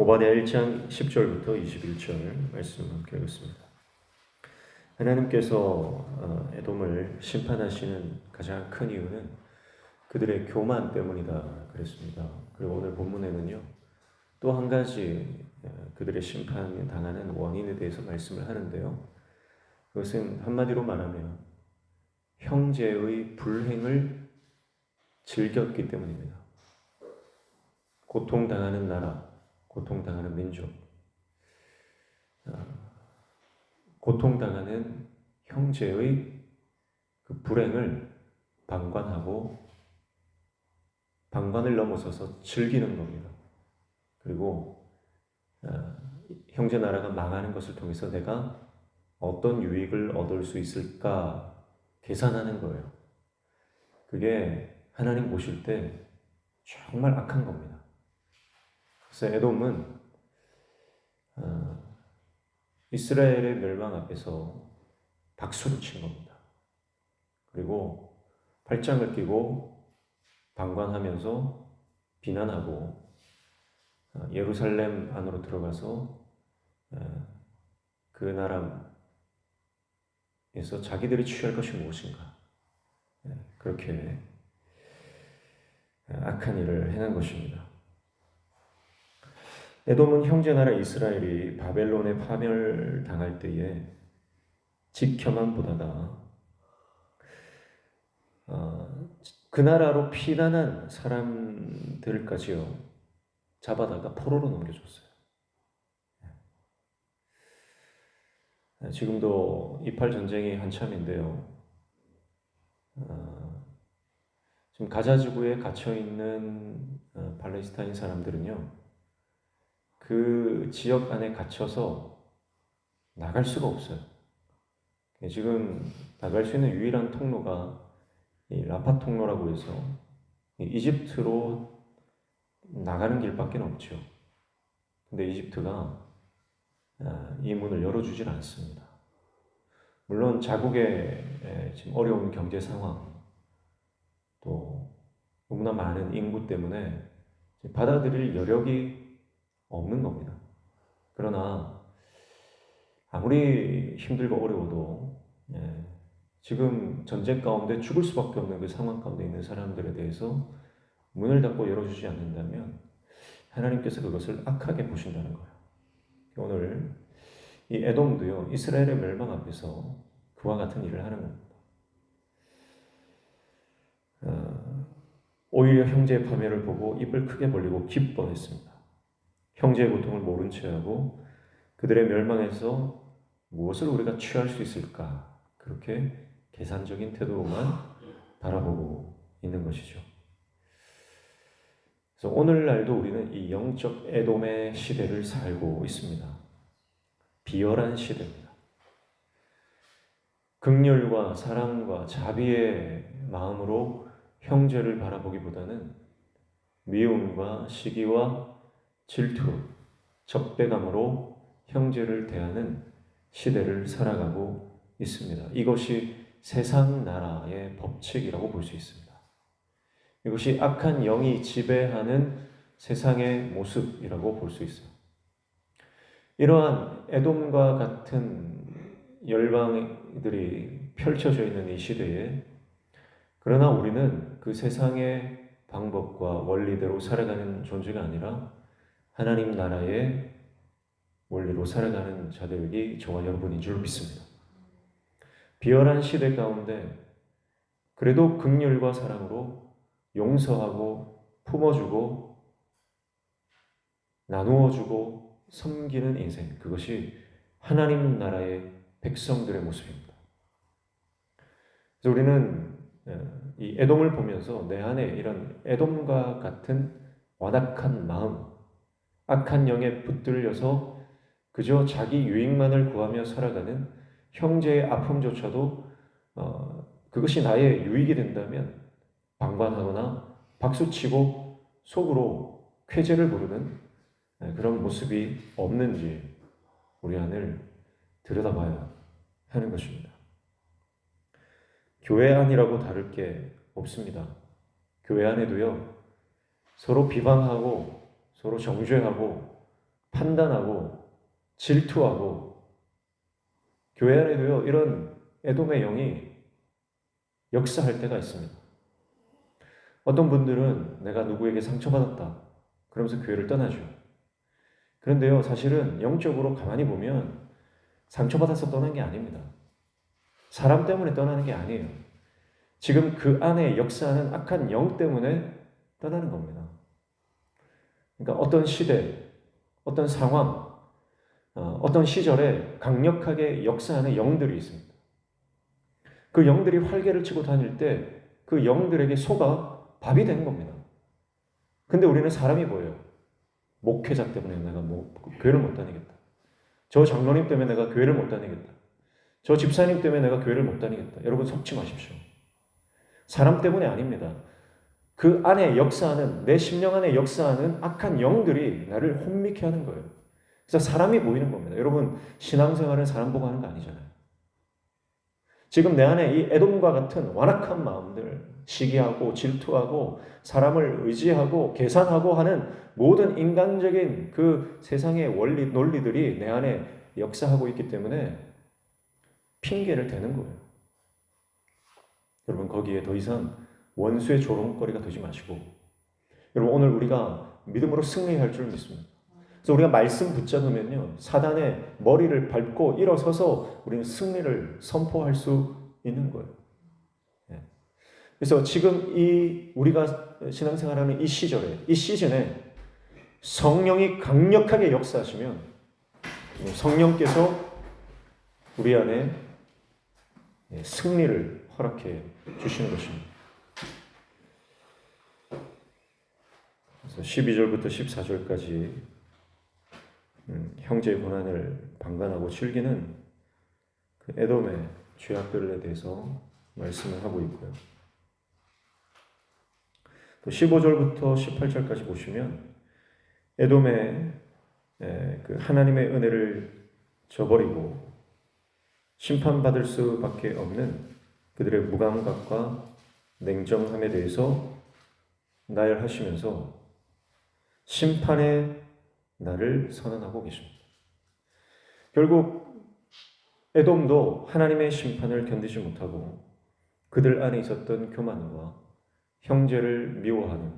오바댜 1장 10절부터 21절 말씀 함께 읽겠습니다. 하나님께서 어, 에돔을 심판하시는 가장 큰 이유는 그들의 교만 때문이다 그랬습니다. 그리고 오늘 본문에는요 또 한 가지 어, 그들의 심판을 당하는 원인에 대해서 말씀을 하는데요. 그것은 한마디로 말하면 형제의 불행을 즐겼기 때문입니다. 고통당하는 나라, 고통당하는 민족, 아, 고통당하는 형제의 그 불행을 방관하고 방관을 넘어서서 즐기는 겁니다. 그리고 아, 형제 나라가 망하는 것을 통해서 내가 어떤 유익을 얻을 수 있을까 계산하는 거예요. 그게 하나님 보실 때 정말 악한 겁니다. 그래서 에돔은 어, 이스라엘의 멸망 앞에서 박수를 친 겁니다. 그리고 팔짱을 끼고 방관하면서 비난하고 어, 예루살렘 안으로 들어가서 어, 그 나라에서 자기들이 취할 것이 무엇인가 예, 그렇게 악한 일을 행한 것입니다. 에돔은 형제 나라 이스라엘이 바벨론에 파멸당할 때에 지켜만 보다가 어, 그 나라로 피난한 사람들까지요 잡아다가 포로로 넘겨줬어요. 네, 지금도 이팔 전쟁이 한참인데요. 어, 지금 가자 지구에 갇혀 있는 어, 팔레스타인 사람들은요. 그 지역 안에 갇혀서 나갈 수가 없어요. 예, 지금 나갈 수 있는 유일한 통로가 이 라파 통로라고 해서 이집트로 나가는 길밖에 없죠. 근데 이집트가 아, 이 문을 열어주질 않습니다. 물론 자국의 지금 어려운 경제 상황, 또 너무나 많은 인구 때문에 받아들일 여력이 없는 겁니다. 그러나 아무리 힘들고 어려워도 예, 지금 전쟁 가운데 죽을 수밖에 없는 그 상황 가운데 있는 사람들에 대해서 문을 닫고 열어주지 않는다면 하나님께서 그것을 악하게 보신다는 거예요. 오늘 이 에돔도요 이스라엘의 멸망 앞에서 그와 같은 일을 하는 겁니다. 어, 오히려 형제의 파멸을 보고 입을 크게 벌리고 기뻐했습니다. 형제의 고통을 모른 채 하고 그들의 멸망에서 무엇을 우리가 취할 수 있을까 그렇게 계산적인 태도만 바라보고 있는 것이죠. 그래서 오늘날도 우리는 이 영적 애돔의 시대를 살고 있습니다. 비열한 시대입니다. 극렬과 사랑과 자비의 마음으로 형제를 바라보기보다는 미움과 시기와 질투, 적대감으로 형제를 대하는 시대를 살아가고 있습니다. 이것이 세상 나라의 법칙이라고 볼 수 있습니다. 이것이 악한 영이 지배하는 세상의 모습이라고 볼 수 있어요. 이러한 에돔과 같은 열방들이 펼쳐져 있는 이 시대에 그러나 우리는 그 세상의 방법과 원리대로 살아가는 존재가 아니라 하나님 나라의 원리로 살아가는 자들이 저와 여러분인 줄 믿습니다. 비열한 시대 가운데 그래도 극렬과 사랑으로 용서하고 품어주고 나누어주고 섬기는 인생 그것이 하나님 나라의 백성들의 모습입니다. 그래서 우리는 어, 이 애돔을 보면서 내 안에 이런 애돔과 같은 완악한 마음, 악한 영에 붙들려서 그저 자기 유익만을 구하며 살아가는 형제의 아픔조차도 어, 그것이 나의 유익이 된다면 방관하거나 박수치고 속으로 쾌재를 부르는 네, 그런 모습이 없는지 우리 안을 들여다봐야 하는 것입니다. 교회 안이라고 다를 게 없습니다. 교회 안에도요, 서로 비방하고, 서로 정죄하고, 판단하고 질투하고 교회 안에도요 이런 에돔의 영이 역사할 때가 있습니다. 어떤 분들은 내가 누구에게 상처받았다 그러면서 교회를 떠나죠. 그런데요 사실은 영적으로 가만히 보면 상처받아서 떠난 게 아닙니다. 사람 때문에 떠나는 게 아니에요. 지금 그 안에 역사하는 악한 영 때문에 떠나는 겁니다. 그러니까 어떤 시대, 어떤 상황, 어, 어떤 시절에 강력하게 역사하는 영들이 있습니다. 그 영들이 활개를 치고 다닐 때 그 영들에게 속아 밥이 된 겁니다. 근데 우리는 사람이 보여요. 목회자 때문에 내가 뭐 교회를 못 다니겠다. 저 장로님 때문에 내가 교회를 못 다니겠다. 저 집사님 때문에 내가 교회를 못 다니겠다. 여러분 속지 마십시오. 사람 때문에 아닙니다. 그 안에 역사하는 내 심령 안에 역사하는 악한 영들이 나를 혼미케 하는 거예요. 그래서 사람이 보이는 겁니다. 여러분 신앙생활은 사람 보고 하는 거 아니잖아요. 지금 내 안에 이 에돔과 같은 완악한 마음들, 시기하고 질투하고 사람을 의지하고 계산하고 하는 모든 인간적인 그 세상의 원리 논리들이 내 안에 역사하고 있기 때문에 핑계를 대는 거예요. 여러분 거기에 더 이상 원수의 조롱거리가 되지 마시고 여러분 오늘 우리가 믿음으로 승리할 줄 믿습니다. 그래서 우리가 말씀 붙잡으면요 사단의 머리를 밟고 일어서서 우리는 승리를 선포할 수 있는 거예요. 예. 그래서 지금 이 우리가 신앙생활하는 이 시절에 이 시즌에 성령이 강력하게 역사하시면 성령께서 우리 안에 예, 승리를 허락해 주시는 것입니다. 그래서 12절부터 14절까지 음, 형제의 고난을 방관하고 즐기는 그 에돔의 죄악들에 대해서 말씀을 하고 있고요. 또 15절부터 18절까지 보시면 에돔의 에, 그 하나님의 은혜를 저버리고 심판받을 수밖에 없는 그들의 무감각과 냉정함에 대해서 나열하시면서 심판의 날을 선언하고 계십니다. 결국 에돔도 하나님의 심판을 견디지 못하고 그들 안에 있었던 교만과 형제를 미워하는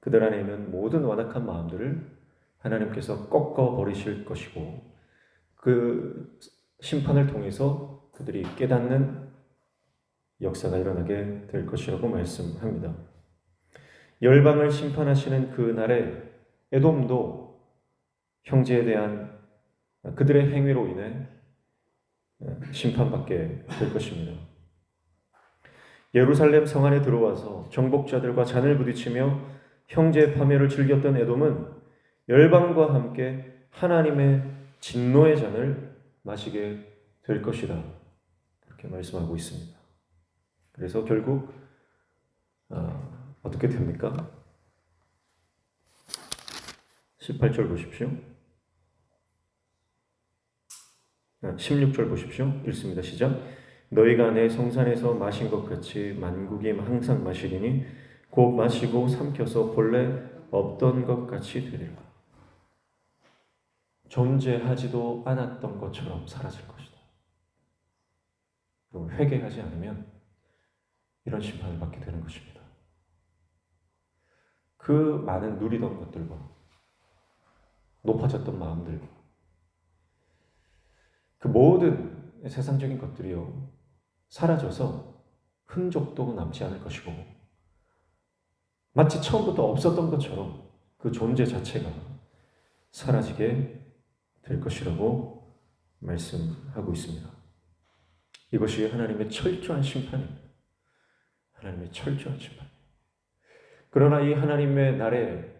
그들 안에 있는 모든 완악한 마음들을 하나님께서 꺾어 버리실 것이고 그 심판을 통해서 그들이 깨닫는 역사가 일어나게 될 것이라고 말씀합니다. 열방을 심판하시는 그 날에 에돔도 형제에 대한 그들의 행위로 인해 심판받게 될 것입니다. 예루살렘 성 안에 들어와서 정복자들과 잔을 부딪히며 형제 파멸을 즐겼던 에돔은 열방과 함께 하나님의 진노의 잔을 마시게 될 것이다. 이렇게 말씀하고 있습니다. 그래서 결국 어, 어떻게 됩니까? 18절 보십시오. 16절 보십시오. 읽습니다. 시작. 너희가 내 성산에서 마신 것 같이 만국이 항상 마시리니 곧 마시고 삼켜서 본래 없던 것 같이 되리라. 존재하지도 않았던 것처럼 사라질 것이다. 회개하지 않으면 이런 심판을 받게 되는 것입니다. 그 많은 누리던 것들과 높아졌던 마음들과 그 모든 세상적인 것들이요 사라져서 흔적도 남지 않을 것이고 마치 처음부터 없었던 것처럼 그 존재 자체가 사라지게 될 것이라고 말씀하고 있습니다. 이것이 하나님의 철저한 심판입니다. 하나님의 철저한 심판. 그러나 이 하나님의 날에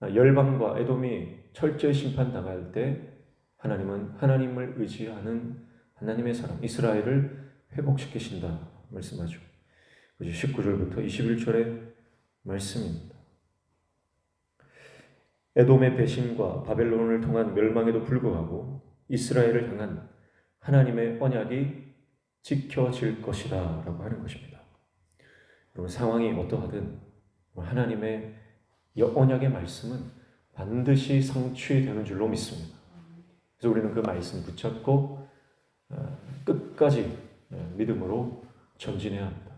열방과 에돔이 철저히 심판당할 때 하나님은 하나님을 의지하는 하나님의 사람 이스라엘을 회복시키신다 말씀하죠. 19절부터 21절의 말씀입니다. 에돔의 배신과 바벨론을 통한 멸망에도 불구하고 이스라엘을 향한 하나님의 언약이 지켜질 것이다라고 하는 것입니다. 여러분 상황이 어떠하든 하나님의 언약의 말씀은 반드시 성취되는 줄로 믿습니다. 그래서 우리는 그 말씀 붙잡고 어, 끝까지 어, 믿음으로 전진해야 합니다.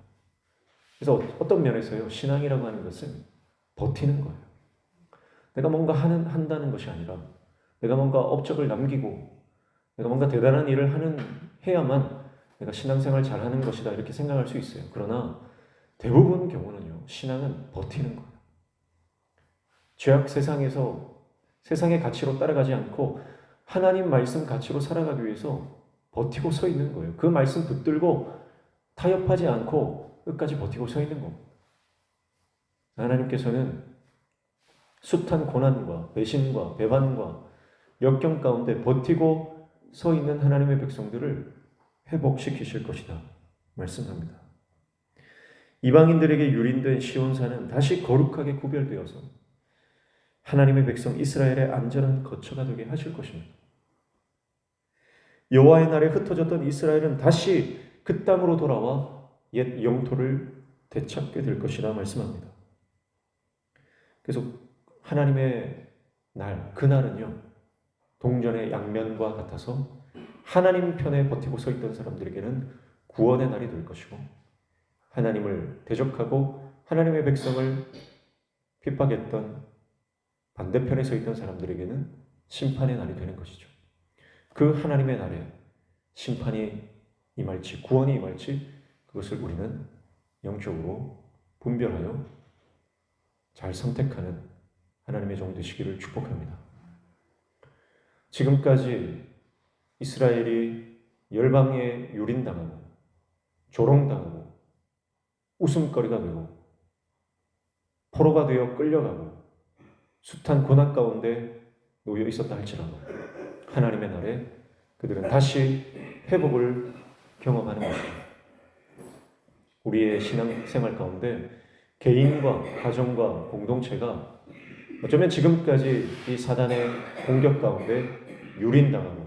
그래서 어떤 면에서요 신앙이라고 하는 것은 버티는 거예요. 내가 뭔가 하는 한다는 것이 아니라 내가 뭔가 업적을 남기고 내가 뭔가 대단한 일을 하는 해야만 내가 신앙생활 잘하는 것이다 이렇게 생각할 수 있어요. 그러나 대부분 경우는요 신앙은 버티는 거예요. 죄악 세상에서 세상의 가치로 따라가지 않고 하나님 말씀 가치로 살아가기 위해서 버티고 서 있는 거예요. 그 말씀 붙들고 타협하지 않고 끝까지 버티고 서 있는 겁니다. 하나님께서는 숱한 고난과 배신과 배반과 역경 가운데 버티고 서 있는 하나님의 백성들을 회복시키실 것이다. 말씀합니다. 이방인들에게 유린된 시온산은 다시 거룩하게 구별되어서 하나님의 백성 이스라엘의 안전한 거처가 되게 하실 것입니다. 여호와의 날에 흩어졌던 이스라엘은 다시 그 땅으로 돌아와 옛 영토를 되찾게 될 것이라 말씀합니다. 그래서 하나님의 날, 그날은요, 동전의 양면과 같아서 하나님 편에 버티고 서 있던 사람들에게는 구원의 날이 될 것이고, 하나님을 대적하고 하나님의 백성을 핍박했던 반대편에 서 있던 사람들에게는 심판의 날이 되는 것이죠. 그 하나님의 날에 심판이 임할지 구원이 임할지 그것을 우리는 영적으로 분별하여 잘 선택하는 하나님의 종 되시기를 축복합니다. 지금까지 이스라엘이 열방에 유린당하고 조롱당하고 웃음거리가 되고 포로가 되어 끌려가고 숱한 고난 가운데 놓여 있었다 할지라도 하나님의 날에 그들은 다시 회복을 경험하는 것입니다. 우리의 신앙생활 가운데 개인과 가정과 공동체가 어쩌면 지금까지 이 사단의 공격 가운데 유린당하고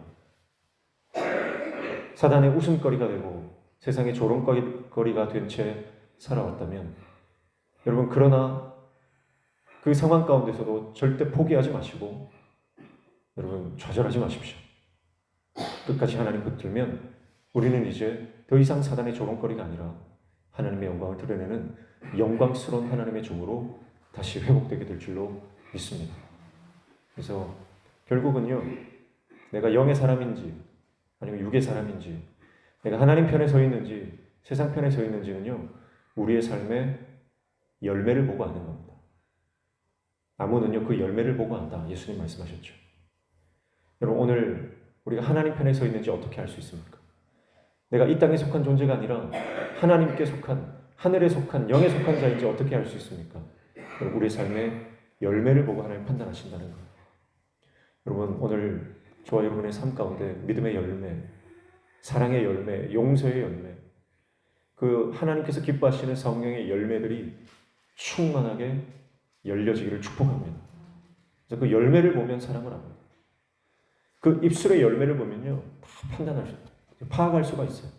사단의 웃음거리가 되고 세상의 조롱거리가 된 채 살아왔다면 여러분 그러나 그 상황 가운데서도 절대 포기하지 마시고 여러분 좌절하지 마십시오. 끝까지 하나님 붙들면 우리는 이제 더 이상 사단의 조롱거리가 아니라 하나님의 영광을 드러내는 영광스러운 하나님의 종으로 다시 회복되게 될 줄로 믿습니다. 그래서 결국은요, 내가 영의 사람인지 아니면 육의 사람인지 내가 하나님 편에 서 있는지 세상 편에 서 있는지는요, 우리의 삶의 열매를 보고 아는 겁니다. 나무는요, 그 열매를 보고 안다. 예수님 말씀하셨죠. 여러분, 오늘 우리가 하나님 편에 서 있는지 어떻게 알 수 있습니까? 내가 이 땅에 속한 존재가 아니라 하나님께 속한, 하늘에 속한, 영에 속한 자인지 어떻게 알 수 있습니까? 우리의 삶의 열매를 보고 하나님 판단하신다는 거예요. 여러분, 오늘 저와 여러분의 삶 가운데 믿음의 열매, 사랑의 열매, 용서의 열매, 그 하나님께서 기뻐하시는 성령의 열매들이 충만하게 열려지기를 축복합니다. 그래서 그 열매를 보면 사랑을 합니다. 그 입술의 열매를 보면요, 다 판단할 수, 파악할 수가 있어요.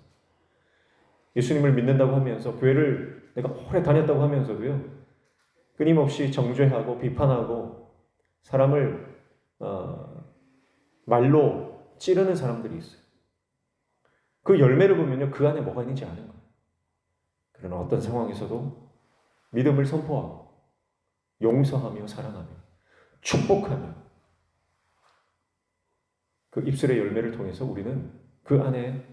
예수님을 믿는다고 하면서 교회를 내가 오래 다녔다고 하면서도요, 끊임없이 정죄하고 비판하고 사람을 어, 말로 찌르는 사람들이 있어요. 그 열매를 보면요, 그 안에 뭐가 있는지 아는 거예요. 그러나 어떤 상황에서도 믿음을 선포하고 용서하며 사랑하며 축복하며 그 입술의 열매를 통해서 우리는 그 안에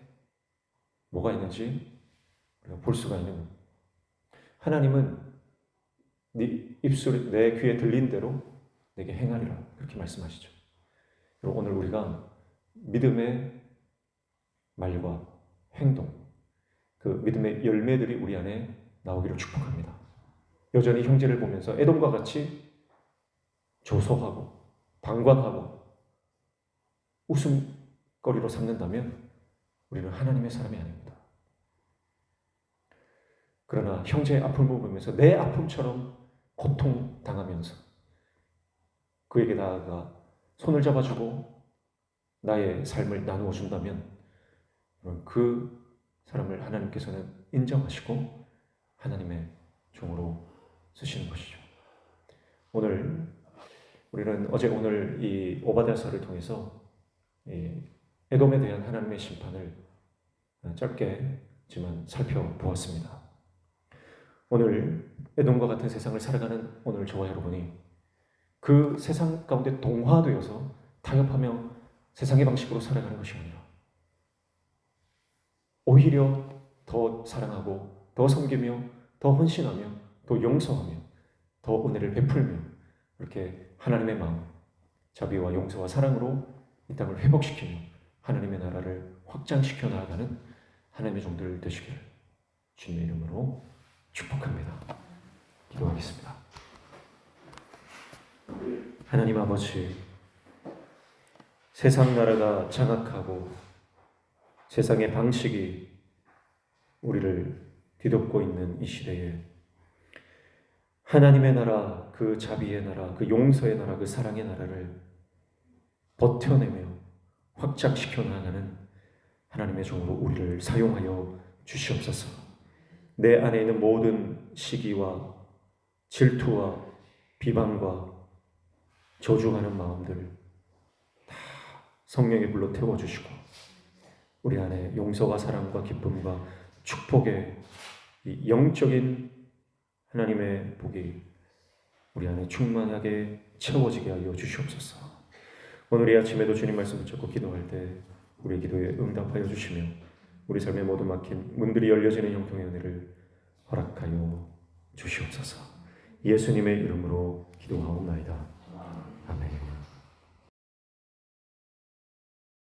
뭐가 있는지 우리가 볼 수가 있는. 하나님은 네 입술 내 귀에 들린 대로 내게 행하리라 그렇게 말씀하시죠. 오늘 우리가 믿음의 말과 행동, 그 믿음의 열매들이 우리 안에 나오기를 축복합니다. 여전히 형제를 보면서 애돔과 같이 조소하고 방관하고 웃음거리로 삼는다면 우리는 하나님의 사람이 아닙니다. 그러나 형제의 아픔을 보면서 내 아픔처럼 고통 당하면서 그에게 나아가 손을 잡아주고 나의 삶을 나누어 준다면 그 사람을 하나님께서는 인정하시고 하나님의 종으로 쓰시는 것이죠. 오늘 우리는 어제 오늘 이 오바댜서를 통해서 이 에돔에 대한 하나님의 심판을 짧게지만 살펴보았습니다. 오늘 에돔과 같은 세상을 살아가는 오늘 저와 여러분이 그 세상 가운데 동화되어서 타협하며 세상의 방식으로 살아가는 것이 아니라 오히려 더 사랑하고 더 섬기며 더 헌신하며 더 용서하며 더 은혜를 베풀며 이렇게 하나님의 마음 자비와 용서와 사랑으로 이 땅을 회복시키며 하나님의 나라를 확장시켜 나가는 하나님의 종들 되시기를 주님의 이름으로 축복합니다. 기도하겠습니다. 하나님 아버지 세상 나라가 장악하고 세상의 방식이 우리를 뒤덮고 있는 이 시대에 하나님의 나라, 그 자비의 나라, 그 용서의 나라, 그 사랑의 나라를 버텨내며 확장시켜 나가는 하나님의 종으로 우리를 사용하여 주시옵소서. 내 안에 있는 모든 시기와 질투와 비방과 저주하는 마음들 다 성령의 불로 태워주시고 우리 안에 용서와 사랑과 기쁨과 축복의 이 영적인 하나님의 복이 우리 안에 충만하게 채워지게 하여 주시옵소서. 오늘 이 아침에도 주님 말씀 붙잡고 기도할 때 우리 기도에 응답하여 주시며 우리 삶의 모든 막힌 문들이 열려지는 형통의 은혜를 허락하여 주시옵소서. 예수님의 이름으로 기도하옵나이다. 아멘.